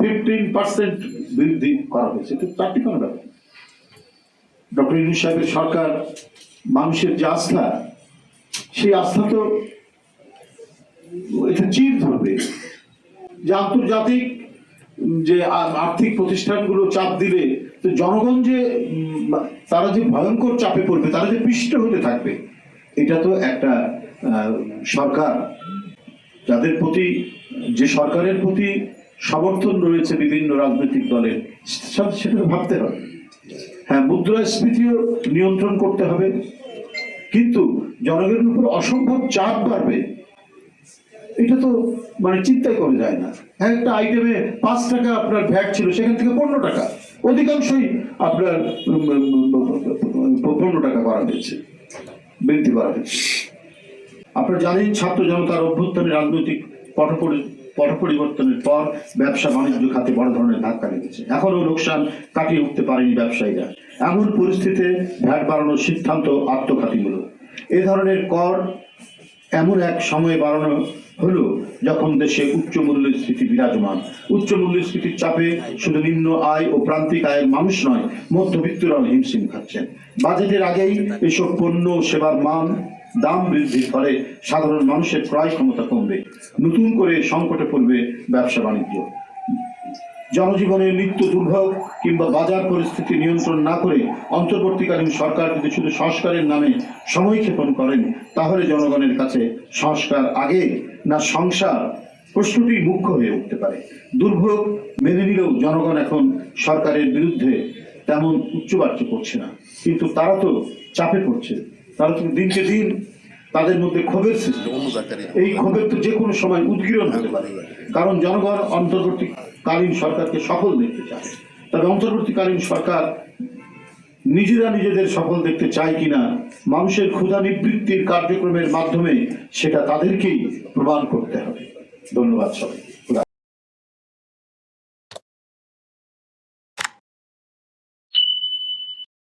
Fifteen percent বৃদ্ধি করা হয়েছে। তো চারটি কোনো ব্যাপার। ডক্টর ইনু সাহেবের সরকার মানুষের যে আস্থা, সেই আস্থা তো এটা চির ধরবে। যে আন্তর্জাতিক যে আর্থিক প্রতিষ্ঠানগুলো চাপ দিলে, তো জনগণ যে তারা যে ভয়ঙ্কর চাপে পড়বে, তারা যে পিষ্ট হতে থাকবে, এটা তো একটা সরকার, যাদের প্রতি, যে সরকারের প্রতি সমর্থন রয়েছে বিভিন্ন রাজনৈতিক দলের। সেটা ভাবতে হবে। হ্যাঁ মুদ্রাস্ফীতিও নিয়ন্ত্রণ করতে হবে। কিন্তু জনগণের উপর অসম্ভব চাপ বাড়বে। এটা তো মানে চিন্তাই করে যায় না। হ্যাঁ একটা আইটেমে পাঁচ টাকা আপনার ভ্যাট ছিল, সেখান থেকে পনেরো টাকা। অধিকাংশই আপনার পনেরো টাকা করা হয়েছে। বৃদ্ধি করা হয়েছে। আপনারা জানেন, ছাত্র জনতার অভ্যুত্থানের রাজনৈতিক পট পট পরিবর্তনের পর ব্যবসা বাণিজ্য খাতে বড় ধরনের ধাক্কা লেগেছে। এখনও লোকসান কাটিয়ে উঠতে পারেনি ব্যবসায়ীরা। এমন পরিস্থিতিতে ভ্যাট বাড়ানোর সিদ্ধান্ত আত্মঘাতীমূলক এ ধরনের কর এমন এক সময়ে বাড়ানো হলো যখন দেশে উচ্চ মূল্যস্ফীতি বিরাজমান। উচ্চ মূল্যস্ফীতির চাপে শুধু নিম্ন আয় ও প্রান্তিক আয়ের মানুষ নয়, মধ্যবিত্তরাও হিমশিম খাচ্ছেন। বাজেটের আগেই এসব পণ্য সেবার মান দাম বৃদ্ধির ফলে সাধারণ মানুষের ক্রয় ক্ষমতা কমবে। নতুন করে সংকটে পড়বে ব্যবসা বাণিজ্য। জনজীবনের নিত্য দুর্ভোগ কিংবা বাজার পরিস্থিতি নিয়ন্ত্রণ না করে অন্তর্বর্তীকালীন সরকার যদি শুধু সংস্কারের নামে সময় ক্ষেপণ করেন, তাহলে জনগণের কাছে সংস্কার আগে না সংসার প্রশ্নটি মুখ্য হয়ে উঠতে পারে। দুর্ভোগ মেনে নিলেও জনগণ এখন সরকারের বিরুদ্ধে তেমন উচ্চবাচ্য করছে না। কিন্তু তারা তো চাপে পড়ছে। তারা তো দিনকে দিন তাদের মধ্যে ক্ষোভের সৃষ্টি এই ক্ষোভের তো যে কোনো সময় উদ্গীরণ হতে পারে। কারণ জনগণ অন্তর্বর্তীকালীন সরকারকে সফল দেখতে চায়। তবে অন্তর্বর্তীকালীন সরকার নিজেরা নিজেদের সফল দেখতে চায় কিনা মানুষের ক্ষুধা নিবৃত্তির কার্যক্রমের মাধ্যমে সেটা তাদেরকেই প্রমাণ করতে হবে। ধন্যবাদ সবাই